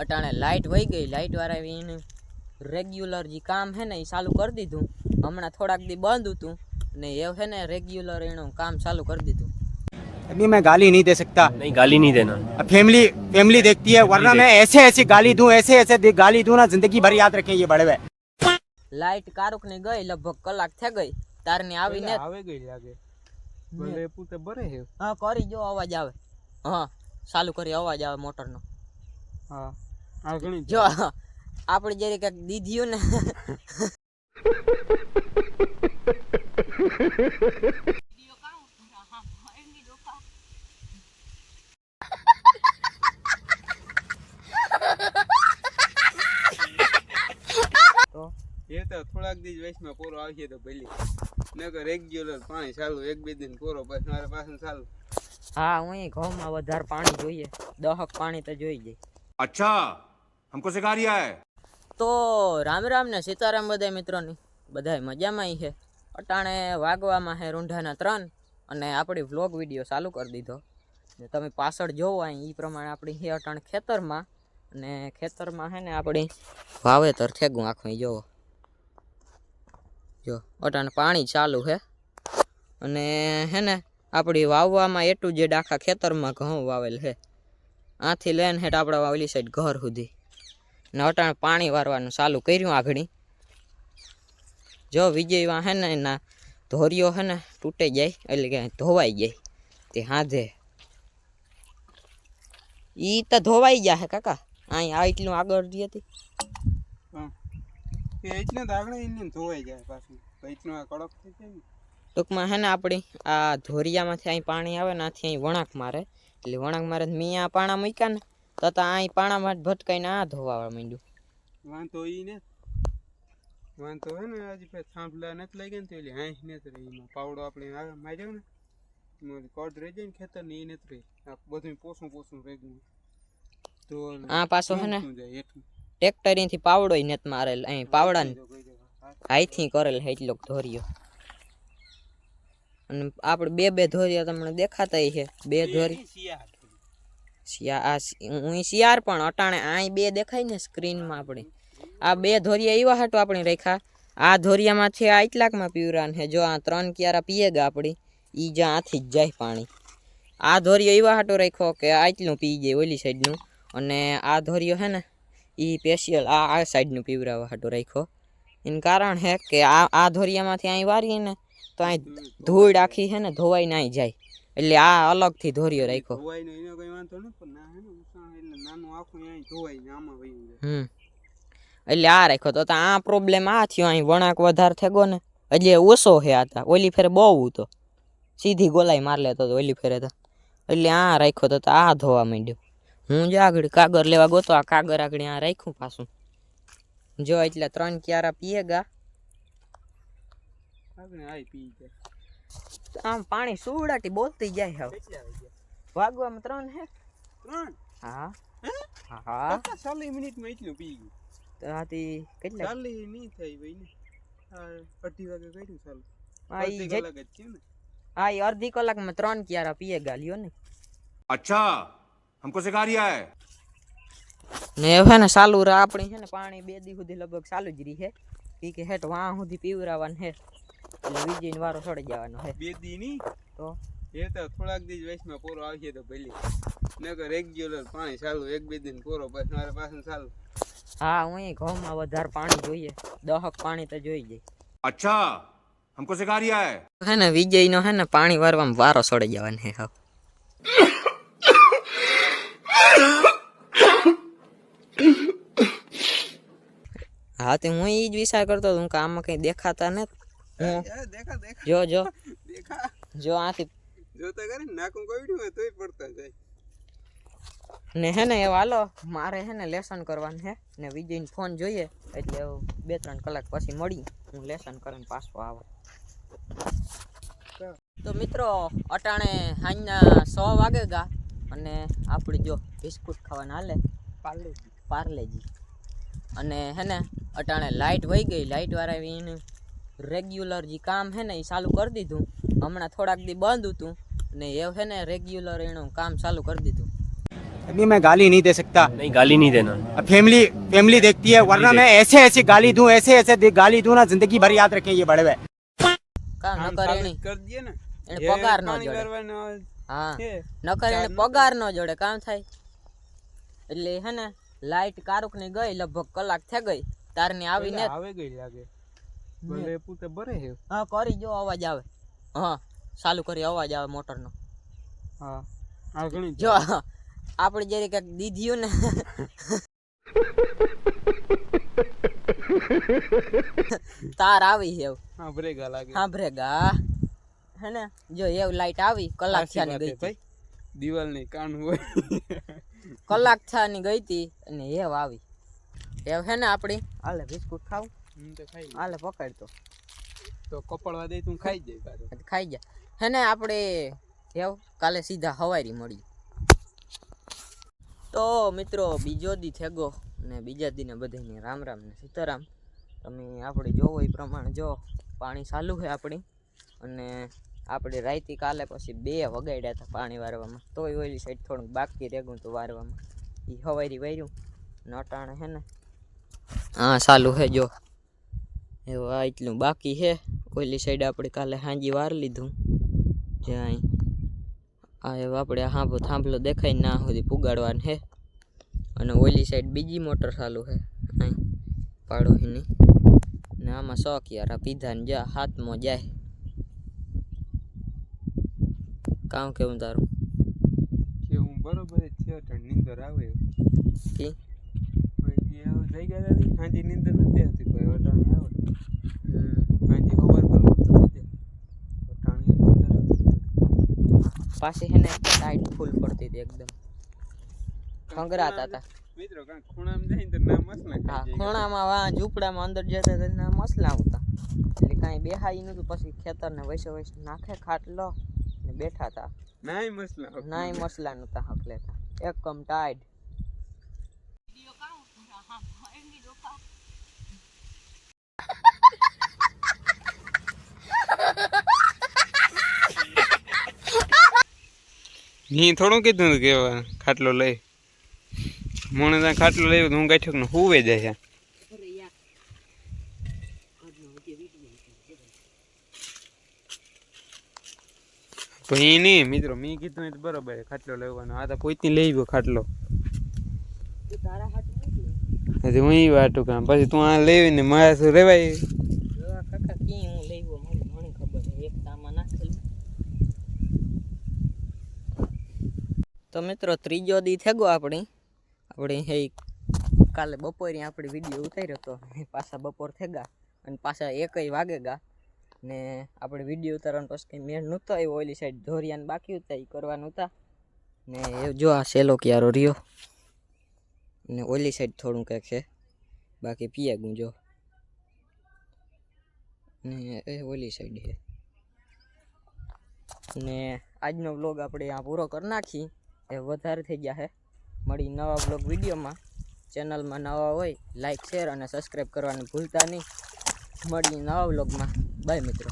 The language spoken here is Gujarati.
અટાણે લાઇટ વહી ગઈ લાઇટ વાળા એને રેગ્યુલર જે કામ હે ને એ ચાલુ કરી દીધું હમણાં થોડાક દી બંધ હતું ને એ હે ને રેગ્યુલર એનું કામ ચાલુ કરી દીધું अभी मैं गाली नहीं दे सकता नहीं गाली नहीं देना अब फैमिली फैमिली देखती है वरना मैं ऐसे ऐसे गाली दूं ऐसे ऐसे दे- गाली दूं ना जिंदगी भर याद रखें ये बड़े हुए લાઇટ કારુક ની ગઈ લગભગ કલાક થઈ ગઈ તારની આવીને આવે ગઈ લાગે ભલે પૂતે ભરે છે હા કરી જો અવાજ આવે હા ચાલુ કરી અવાજ આવે મોટરનો હા આ ઘણી જો આપણે જ્યારે કંઈક દીધીઓ ને. તો થોડાક દિવસ વયસમાં કોરો આવશે તો ભલે. નકર રેગ્યુલર પાણી ચાલુ એક બે દિન કોરો પછી મારે પાસે ચાલુ. હા હું ઘઉં માં વધારે પાણી જોઈએ. દહક પાણી તો જોઈ જાય. અચ્છા. हमको सिखा रिया है તો રામ રામ ને સીતારામ બધા મિત્રોની બધાય મજામાં ઈ છે અટાણે વાગવામાં છે રૂંઢાના ત્રણ અને આપણી વ્લોગ વિડીયો ચાલુ કરી દીધો ને તમે પાછળ જોવો અહીં એ પ્રમાણે આપણી છે અટાણે ખેતરમાં અને ખેતરમાં છે ને આપણી વાવેતર થેગું આખું ઈ જોવો જો અટાણે પાણી ચાલુ છે અને હે ને આપણી વાવવામાં એટલું જે આખા ખેતરમાં ઘઉં વાવેલ છે આથી લઈને હેઠ આપણા ઓલી સાઈડ ઘર સુધી ને અટાણે પાણી વારવાનું ચાલુ કર્યું આગળ. જો વિજયમાં હે ને એના ધોરીઓ હે ને તૂટી જાય એટલે કે ધોવાઈ જાય તે હાજે. ઈ તો ધોવાઈ ગયા હે કાકા અહીં આ એટલું આગળ રહી હતી. ટૂંકમાં હે ને આપણી આ ધોરિયામાંથી અહીં પાણી આવે ને આથી અહીં વણાક મારે. એટલે વણાક મારે મેં આ પાણા મૂક્યા ને. તો તો અહીં પાણામાં જ ભટકાઈને આ ધોવા માંડ્યું. વાંધો ઈ ને? વાંધો હે ને આજે પછી થાંભલા નથી લઈ ગયા ને તો એટલે હાંસ નથી રહી. એમાં પાવડો આપણે આ માર્યો ને એમાં કડ રહી જાય ને ખેતર ને એ નથી રહી. આ બધું પોસું પોસું રેગું તો આ પાછો હે ને ઊંચું જાય હેઠું? ટ્રેક્ટરીથી પાવડોય નથી મારેલ. અહીં પાવડાને તો કોઈ જગ્યા હાથ હાઈથી કરેલ છે એટલો ધોરિયો. અને આપણે બે બે ધોરિયા તમને દેખાતા છે. બે ધોરી. શિયાળ. શિયા આ હું શિયાર પણ અટાણે અહીં બે દેખાય ને સ્ક્રીનમાં આપણે. આ બે ધોરિયા એવા હાટો આપણે રાખ્યા આ ધોરિયામાંથી આ એટલાકમાં પીવરાન છે જો આ ત્રણ ક્યારા પીએ ગા આપણી એ જ્યાં આથી જ જાય પાણી. આ ધોરિયો એવા હાટો રાખ્યો કે આટલું પી જાય ઓલી સાઈડનું. અને આ ધોરિયો છે ને એ સ્પેશિયલ આ આ સાઈડનું પીવરાવા હાટો રાખ્યો એનું કારણ છે કે આ આ ધોરિયામાંથી અહીં વારીએ ને, તો અહીં ધૂળ આખી છે ને ધોવાઈ ના જાય. એટલે આ અલગથી ધોરિયો રાખ્યો. ધોવાઈનો એનો કઈ વાંધો પણ ના હે ને ઉસાણ એટલે નાનું આખું અહીં ધોવાઈ ને આમાં વયું જાય. હમ. એટલે આ રાખ્યો તો આ પ્રોબ્લેમ આ થયો અહીં વણાક વધારે થેગો ને. એટલે ઓછો હે હતા ઓલી ફેરે બહુ હતો. સીધી ગોલાઈ માર લેતો હતો ઓલી ફેરે તો. એટલે આ રાખ્યો તો આ ધોવા માંડ્યો. હું જ આગળ કાગર લેવા ગોતો આ કાગર આગળ આ રાખ્યું પાછું. જો એટલે ત્રણ ક્યારા પીએ ગા. આઈ પી જાય. આમ પાણી સુવડાટી બોલતી જાય હવે. વાગવામાં ત્રણ હે? ત્રણ? હા. હા? ચાલીસ મિનિટમાં એટલું પી ગયું. ત્યાંથી કેટલા? ચાલીસ નહીં થઈ ભાઈ ને. અઢી વાગે કર્યું ચાલુ. અડધી કલાક જ છે ને. હા એ અડધી કલાકમાં ત્રણ ક્યારા પીએ ગાલીઓ ને. અચ્છા હમકો સિખા રહ્યા હે ને હવે ને ચાલુ રહે આપણે છે ને પાણી બે દી સુધી લગભગ ચાલુ જ રહી હે કે હેઠ વાં સુધી પીવરાવાનું હે એટલે વીજ વારો સડી જવાનો છે. બે દીની? તો? એ તો થોડાક દિવસ વૈષ્ણવ કોરો આવશે તો ભલે. નકર રેગ્યુલર પાણી ચાલુ એક બે દિન પૂરો બસ મારે પાસે ચાલુ. હા હું ઘઉં માં વધારે પાણી જોઈએ. દહક પાણી તો જોઈ જાય. અચ્છા હમકો સિખા રહ્યા હે? હે ને વિજય નો હે ને પાણી વારવામાં વારો સડી જવાનો હે હા હા તે હું એ જ વિચાર કરતો હતો કે આમાં કંઈ દેખાતા નથી જો જો. દેખા. જો આથી. જોતા કરે નાકું કવડ્યું હોય તોય પડતા જાય. ને હે ને એ હાલો. મારે હે ને લેસન કરવાનું છે ને વિજયને ફોન જોઈએ. એટલે બે ત્રણ કલાક પછી મળી. હું લેસન કરીને પાછો આવું. તો મિત્રો અટાણે સાંજના સો વાગે ગા. અને આપણે જો બિસ્કુટ ખાવાના હાલે. પાર્લેજી. પાર્લેજી. અને હે ને અટાણે લાઇટ વહી ગઈ. લાઇટ વાળા એને રેગ્યુલર જે કામ હે ને એ ચાલુ કરી દીધું હમણાં થોડાક દી બંધ હતું ને એ હે ને રેગ્યુલર એનું કામ ચાલુ કરી દીધું अभी मैं गाली नहीं दे सकता नहीं गाली नहीं देना अब फैमिली फैमिली देखती है वरना मैं ऐसे ऐसी गाली दूं ऐसे ऐसे दे- गाली दूं ना जिंदगी भर याद रखें ये बड़े हुए કામ ન કામ કરે સાબિત એની કરી દઈએ ને એને જે પગાર ન પાણી જોડે વારવાનો હા છે નકર એને પગાર ન જોડે કામ થાય એટલે હે ને લાઈટ કારુક ની ગઈ લગભગ કલાક થઈ ગઈ તારની આવીને પેલા આવે ગઈ લાગે ભલે પૂતે ભરે હે હા કરી જો અવાજ આવે. હા ચાલુ કરી અવાજ આવે મોટરનો. હા આ ઘણી જો આપણે જયારે કંઈક દીધીઓ ને. તાર આવી એવું હા ભરેગા લાગે. સાંભળેગા હે ને? જો એવું લાઈટ આવી કલાક સાચી થયાની ગઈ દિવાલની કાન હોય. કલાક થયાની ગઈ હતી અને એવ આવી. એવ હે ને આપણી? હાલે બિસ્કુટ ખાવ. હું તો ખાઈ હાલે પકડ તો. તો કપડવા દે તું ખાઈ જાય પાછો. ખાઈ જા. હે ને આપણે જાવ કાલે સીધા હવારી મળી તો મિત્રો બીજો દી થેગો ને બીજા દીને બધાને રામ રામ ને સીતારામ. તમે આપણે જોવો એ પ્રમાણે જો પાણી ચાલુ છે આપણી. અને આપણે રાઈતી કાલે પછી બે વગાડ્યા હતા પાણી વારવામાં. તોય ઓલી સાઈડ થોડુંક બાકી રેગું તો વારવામાં. એ હવારી વાર્યું નટાણે હે ને. હા ચાલુ છે જો. એવું આ એટલું બાકી છે. ઓલી સાઈડ આપણે કાલે હાંજી વાર લીધું. જ્યાં. આ એવું આપણે હાંભો થાંભલો દેખાય ના સુધી પુગાડવાનું છે. અને ઓલી સાઈડ બીજી મોટર ચાલુ છે. અહીં પાડોહીની ને. આમાં શોખ યાર આ પીધા ને જા હાથમાં જાય. કામ કેવું તારું? કે હું બરોબર જ છે અટાણે નીંદર આવે કી? પછી આવું થઈ ગયા હતી હાંજી નીંદર નથી આવતી કોઈ અટાણે આવે. તો આવે પાછી હેને ટાઈટ ફૂલ પડતી હતી એકદમ. ખંગરાતા હતા. મિત્રો કાંઈ ખૂણામાં જાય ને તો ના મસલા હા ખૂણામાં વા ઝૂંપડામાં અંદર જતા હતા ના મસલા આવતા એટલે કાંઈ બેહાઈ નતું પછી ખેતરને વૈસે વૈસે નાખે ખાટલો ને બેઠા હતા. નાય મસલા નાય મસલા નતા હક લેતા એકદમ ટાઈટ ની થોડું કીધું કે ખાટલો લઈ. મને ત્યાં ખાટલો લઈ તો હું ગાંઠક ને હુવે જાય છે. પછી નહીં મિત્રો મેં કીધું એ તો બરોબર ખાટલો લેવાનો આ તો પોઈતી લઈ ગયો ખાટલો. હજી હું વાટું કામ. પછી તું આ લેવીને મારા શું રેવાય કાકા કી હું લેવો મને ઘણી ખબર છે એક તામાં નાખેલું તો મિત્રો, ત્રીજો દી થેગો આપણી. આપણે હે કાલે બપોરે આપણે વીડિયો ઉતાર્યો હતો ને પાછા બપોર થેગા અને પાછા એકય વાગે ગા. ને આપણે વીડિયો ઉતારવાનો પછી કંઈ મેળ નહોતો આવ્યો. ઓલી સાઈડ ધોરિયાને બાકી હતા એ કરવાનું હતા. ને એ જો આ સેલો ક્યારો રહ્યો. ને ઓલી સાઈડ થોડું કંઈક છે. બાકી પીએ ગુંજો ને એ ઓલી સાઈડ છે. ને આજનો વ્લોગ આપણે આ પૂરો કરી નાખી. એ વધારે થઈ ગયા છે મળી નવા બ્લોગ વિડીયોમાં. ચેનલમાં નવા હોય લાઇક શેર અને સબસ્ક્રાઈબ કરવાનું ભૂલતા નહીં. મળી નવા બ્લોગમાં બાય મિત્રો.